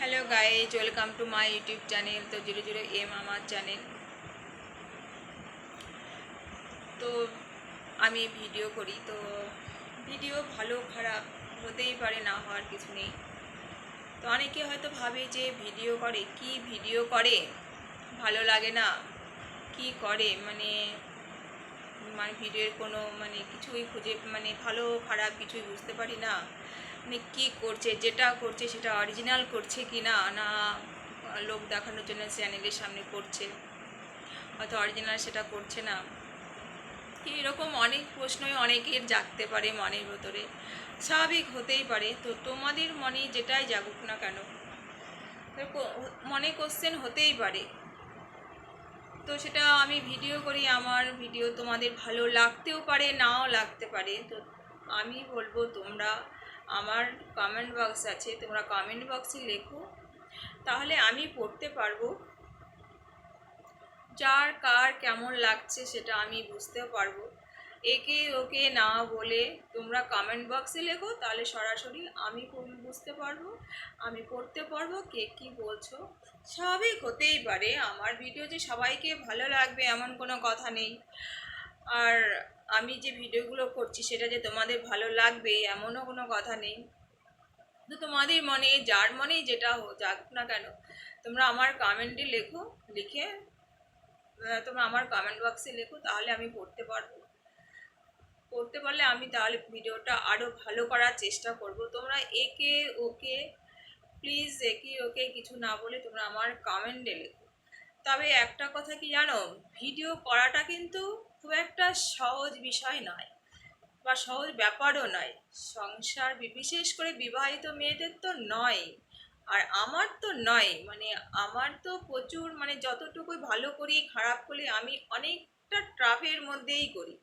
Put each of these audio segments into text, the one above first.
Hello guys welcome to my YouTube channel তো zero zero M আমার channel তো আমি ভিডিও করি। তো ভিডিও ভালো, খারাপ হতেই পারে না, হওয়ার কিছু নেই। তো অনেকে হয়তো ভাবে যে ভিডিও করে, কি ভিডিও করে? ভালো লাগে না, কি করে? মানে মানে ভিডিওর কোনো মানে কিছুই খুঁজে মানে ভালো, খারাপ কিছুই বুঝতে পারি না। মানে কী করছে, যেটা করছে সেটা অরিজিনাল করছে কি না না লোক দেখানোর জন্য চ্যানেলের সামনে করছে। হয়তো অরিজিনাল সেটা করছে না। এরকম অনেক প্রশ্নই অনেকের জাগতে পারে মনের ভেতরে। স্বাভাবিক হতেই পারে। তো তোমাদের মনে যেটাই জাগুক না কেন মনে কোশ্চেন হতেই পারে। তো সেটা আমি ভিডিও করি, আমার ভিডিও তোমাদের ভালো লাগতেও পারে, নাও লাগতে পারে। তো আমি বলব তোমরা আমার কমেন্ট বক্স আছে, তোমরা কমেন্ট বক্সে লেখো। তাহলে আমি পড়তে পারব। যার কার কেমন লাগছে সেটা আমি বুঝতেও পারব। একে ওকে না বলে তোমরা কমেন্ট বক্সে লেখো, তাহলে সরাসরি আমি বুঝতে পারব? আমি পড়তে পারব, কে কি বলছো? স্বাভাবিক হতেই পারে। আমার ভিডিও যে সবাইকে ভালো লাগবে এমন কোনো কথা নেই। আর আমি যে ভিডিওগুলো করছি সেটা যে তোমাদের ভালো লাগবে এমনও কোনো কথা নেই। তো তোমাদের মনে, যার মনেই যেটা যাক না কেন, তোমরা আমার কমেন্টে লেখো, লিখে তোমরা আমার কমেন্ট বক্সে লেখো, তাহলে আমি পড়তে পারব। পড়তে পারলে আমি তাহলে ভিডিওটা আরও ভালো করার চেষ্টা করব। তোমরা একে ওকে প্লিজ একে ওকে কিছু না বলে তোমরা আমার কমেন্টে লেখো। তবে একটা কথা কি জানো? ভিডিও করাটা কিন্তু খুব একটা সহজ বিষয় নয় বা সহজ ব্যাপারও নয়। সংসার বিশেষ করে বিবাহিত মেয়েদের তো নয়। আর আমার তো নয়। মানে আমার তো প্রচুর মানে যতটুকুই ভালো করি, খারাপ করি, আমি অনেকটা ট্রাফের মধ্যেই করি।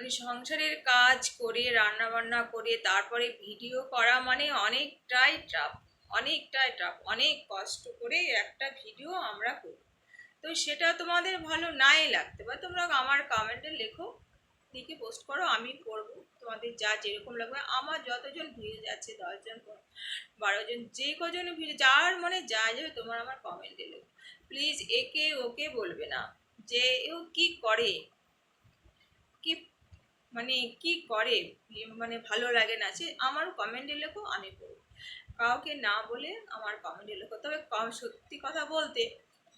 মানে সংসারের কাজ করে রান্না বান্না করে তারপরে ভিডিও করা মানে অনেকটাই টাফ অনেকটাই টাফ অনেক কষ্ট করে একটা ভিডিও আমরা করি। তো সেটা তোমাদের ভালো নাই লাগতে পারে। তোমরা আমার কমেন্টে লেখো লিখে পোস্ট করো আমি করব। তোমাদের যা যেরকম লাগবে। আমার যতজন ভিউ যাচ্ছে দশজন পনেরো, বারো জন যে কজন ভিউ যার মনে যা যাবে তোমার আমার কমেন্টে লেখো। প্লিজ একে ওকে বলবে না যে ও কি করে মানে কি করে? মানে ভালো লাগে না সে আমার কমেন্টে লেখো, আমি করব কাউকে না বলে আমার কমেন্টে লেখো। তবে সত্যি কথা বলতে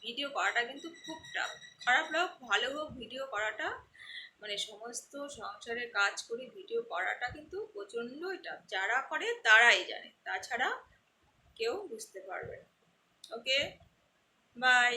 ভিডিও করাটা কিন্তু খুব টাফ খারাপ হোক ভালো হোক ভিডিও করাটা মানে সমস্ত সংসারের কাজ করে ভিডিও করাটা কিন্তু প্রচণ্ডই টাফ যারা করে তারাই জানে। তাছাড়া কেউ বুঝতে পারবে না। Okay bye